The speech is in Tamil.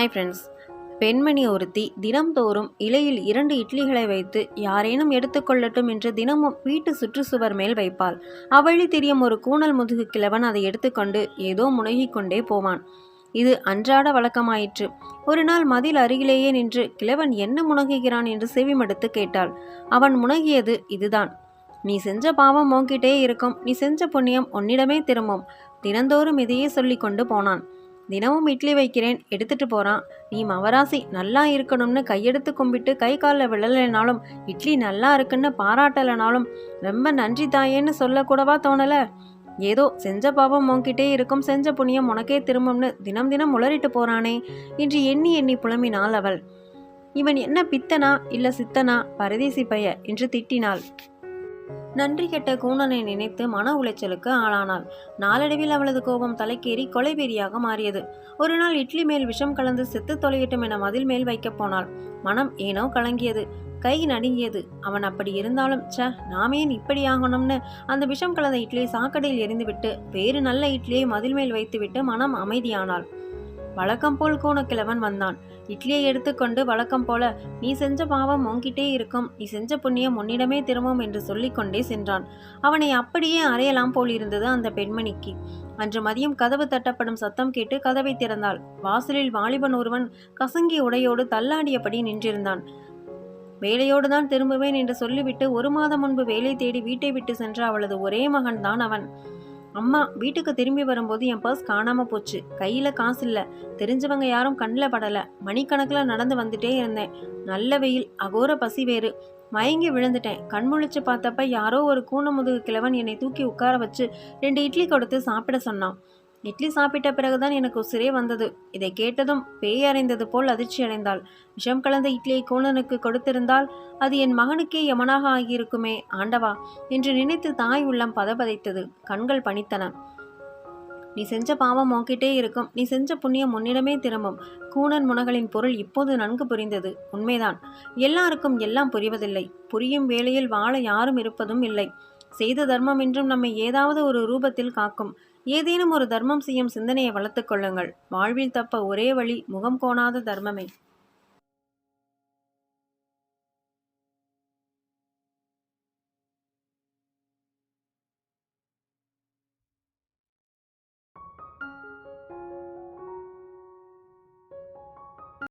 ஹாய் ஃப்ரெண்ட்ஸ் பெண்மணி ஒருத்தி தினம்தோறும் இலையில் இரண்டு இட்லிகளை வைத்து யாரேனும் எடுத்துக்கொள்ளட்டும் என்று தினமும் வீட்டு சுற்றுச்சுவர் மேல் வைப்பாள். அவழி தெரியும் ஒரு கூணல் முதுகு கிழவன் அதை எடுத்துக்கொண்டு ஏதோ முனகிக்கொண்டே போவான். இது அன்றாட வழக்கமாயிற்று. ஒரு நாள் மதில் அருகிலேயே நின்று கிழவன் என்ன முனகுகிறான்? என்று செவிமடுத்து கேட்டாள். அவன் முனகியது இதுதான். நீ செஞ்ச பாவம் உன்கிட்டே இருக்கும். நீ செஞ்ச புண்ணியம் உன்னிடமே திரும்பும். தினந்தோறும் இதையே சொல்லி கொண்டு போனான். தினமும் இட்லி வைக்கிறேன் எடுத்துட்டு போகிறான் நீ மவராசி நல்லா இருக்கணும்னு கையெடுத்து கும்பிட்டு கை காலில் விழலைனாலும் இட்லி நல்லா இருக்குன்னு பாராட்டலைனாலும் ரொம்ப நன்றி தாயேன்னு சொல்லக்கூடவா தோணலை? ஏதோ செஞ்ச பாவம் உன்கிட்டே இருக்கும் செஞ்ச புண்ணியம் உனக்கே திரும்பும்னு தினம் தினம் உளறிட்டு போறானே என்று எண்ணி எண்ணி புலம்பினாள் அவள். இவன் என்ன பித்தனா இல்லை சித்தனா பரதேசி பைய என்று திட்டினாள். நன்றி கெட்ட கூணனை நினைத்து மன உளைச்சலுக்கு ஆளானாள். நாளடைவில் அவளது கோபம் தலைக்கேறி கொலைவெறியாக மாறியது. ஒரு நாள் இட்லி மேல் விஷம் கலந்து செத்து தொலையட்டும் என மதில் மேல் வைக்கப் போனாள். மனம் ஏனோ கலங்கியது. கை நடுங்கியது. அவன் அப்படி இருந்தாலும் ச்ச நாம ஏன் இப்படி ஆகணும்னு? அந்த விஷம் கலந்த இட்லியை சாக்கடையில் எரிந்துவிட்டு வேறு நல்ல இட்லியை மதில் மேல் வைத்துவிட்டு மனம் அமைதியானாள். வழக்கம் போல் கோணக்கிழவன் வந்தான். இட்லியை எடுத்துக்கொண்டு வழக்கம் போல நீ செஞ்ச பாவம் உன்கிட்டே இருக்கும். நீ செஞ்ச புண்ணியம் உன்னிடமே திரும்பும் என்று சொல்லிக்கொண்டே சென்றான். அவனை அப்படியே அறையலாம் போல் இருந்தது அந்த பெண்மணிக்கு. அன்று மதியம் கதவு தட்டப்படும் சத்தம் கேட்டு கதவை திறந்தாள். வாசலில் வாலிபன் ஒருவன் கசங்கி உடையோடு தள்ளாடியபடி நின்றிருந்தான். வேலையோடு தான் திரும்புவேன் என்று சொல்லிவிட்டு ஒரு மாதம் முன்பு வேலை தேடி வீட்டை விட்டு சென்ற அவளது ஒரே மகன் தான் அவன். அம்மா வீட்டுக்கு திரும்பி வரும்போது என் பர்ஸ் காணாமல் போச்சு. கையில் காசு இல்லை. தெரிஞ்சவங்க யாரும் கண்ணில் படலை. மணிக்கணக்கில் நடந்து வந்துட்டே இருந்தேன். நல்ல வெயில் அகோர பசி வேறு. மயங்கி விழுந்துட்டேன். கண்முழிச்சு பார்த்தப்ப யாரோ ஒரு கூணமுதுகு கிழவன் என்னை தூக்கி உட்கார வச்சு ரெண்டு இட்லி கொடுத்து சாப்பிட சொன்னான். இட்லி சாப்பிட்ட பிறகுதான் எனக்கு உசிரே வந்தது. இதை கேட்டதும் பேய் அறைந்தது போல் அதிர்ச்சி அடைந்தாள். விஷம் கலந்த இட்லியை கூணனுக்கு கொடுத்திருந்தால் அது என் மகனுக்கே யமனாக ஆகியிருக்குமே ஆண்டவா என்று நினைத்து தாய் உள்ளம் பதபதைத்தது. கண்கள் பணித்தன. நீ செஞ்ச பாவம் உன்கிட்டே இருக்கும். நீ செஞ்ச புண்ணியம் உன்னிடமே திரும்பும். கூணன் முனகளின் பொருள் இப்போது நன்கு புரிந்தது. உண்மைதான். எல்லாருக்கும் எல்லாம் புரிவதில்லை. புரியும் வேளையில் வாழ யாரும் இருப்பதும் இல்லை. செய்த தர்மம் என்றும் நம்மை ஏதாவது ஒரு ரூபத்தில் காக்கும். ஏதேனும் ஒரு தர்மம் செய்யும் சிந்தனையை வளர்த்து கொள்ளுங்கள். வாழ்வில் தப்ப ஒரே வழி முகம் கோணாத தர்மமே.